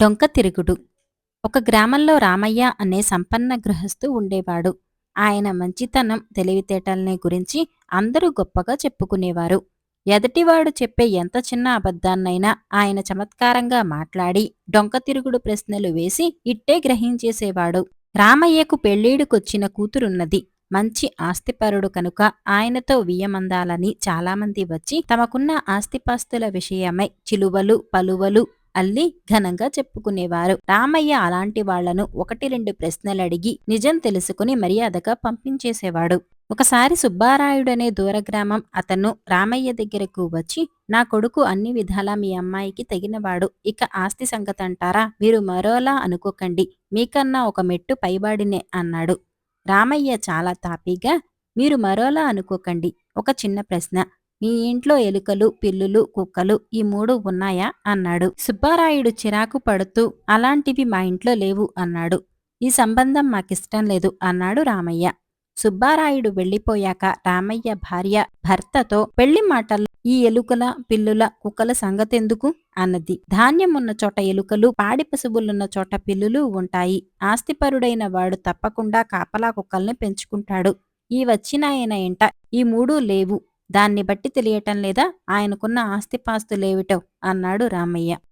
డొంక తిరుగుడు. ఒక గ్రామంలో రామయ్య అనే సంపన్న గృహస్థు ఉండేవాడు. ఆయన మంచితనం తెలివితేటల్ని గురించి అందరూ గొప్పగా చెప్పుకునేవారు. ఎదటివాడు చెప్పే ఎంత చిన్న అబద్ధాన్నైనా ఆయన చమత్కారంగా మాట్లాడి డొంక తిరుగుడు ప్రశ్నలు వేసి ఇట్టే గ్రహించేసేవాడు. రామయ్యకు పెళ్ళీడుకొచ్చిన కూతురున్నది. మంచి ఆస్తిపరుడు కనుక ఆయనతో వియ్యమందాలని చాలామంది వచ్చి తమకున్న ఆస్తిపాస్తుల విషయమై చిలువలు పలువలు అల్లి ఘనంగా చెప్పుకునేవారు. రామయ్య అలాంటి వాళ్ళను ఒకటి రెండు ప్రశ్నలు అడిగి నిజం తెలుసుకుని మర్యాదగా పంపించేసేవాడు. ఒకసారి సుబ్బారాయుడనే దూరగ్రామం అతను రామయ్య దగ్గరకు వచ్చి నా కొడుకు అన్ని విధాలా మీ అమ్మాయికి తగినవాడు ఇక ఆస్తి సంగతంటారా? మీరు మరోలా అనుకోకండి మీకన్నా ఒక మెట్టు పైబాడినే అన్నాడు. రామయ్య చాలా తాపీగా మీరు మరోలా అనుకోకండి ఒక చిన్న ప్రశ్న. మీ ఇంట్లో ఎలుకలు పిల్లులు కుక్కలు ఈ మూడు ఉన్నాయా? అన్నాడు. సుబ్బారాయుడు చిరాకు పడుతూ అలాంటివి మా ఇంట్లో లేవు అన్నాడు. ఈ సంబంధం మాకిష్టం లేదు అన్నాడు రామయ్య. సుబ్బారాయుడు వెళ్ళిపోయాక రామయ్య భార్య భర్తతో పెళ్ళి మాటల్లో ఈ ఎలుకల పిల్లుల కుక్కల సంగతెందుకు? అన్నది. ధాన్యం ఉన్న చోట ఎలుకలు పాడి పశువులున్న చోట పిల్లులు ఉంటాయి. ఆస్తిపరుడైన వాడు తప్పకుండా కాపలా కుక్కల్ని పెంచుకుంటాడు. ఈ వచ్చినాయన ఎంట ఈ మూడు లేవు. దాన్ని బట్టి తెలియటం లేదా ఆయనకున్న ఆస్తిపాస్తులేవిటో అన్నాడు రామయ్య.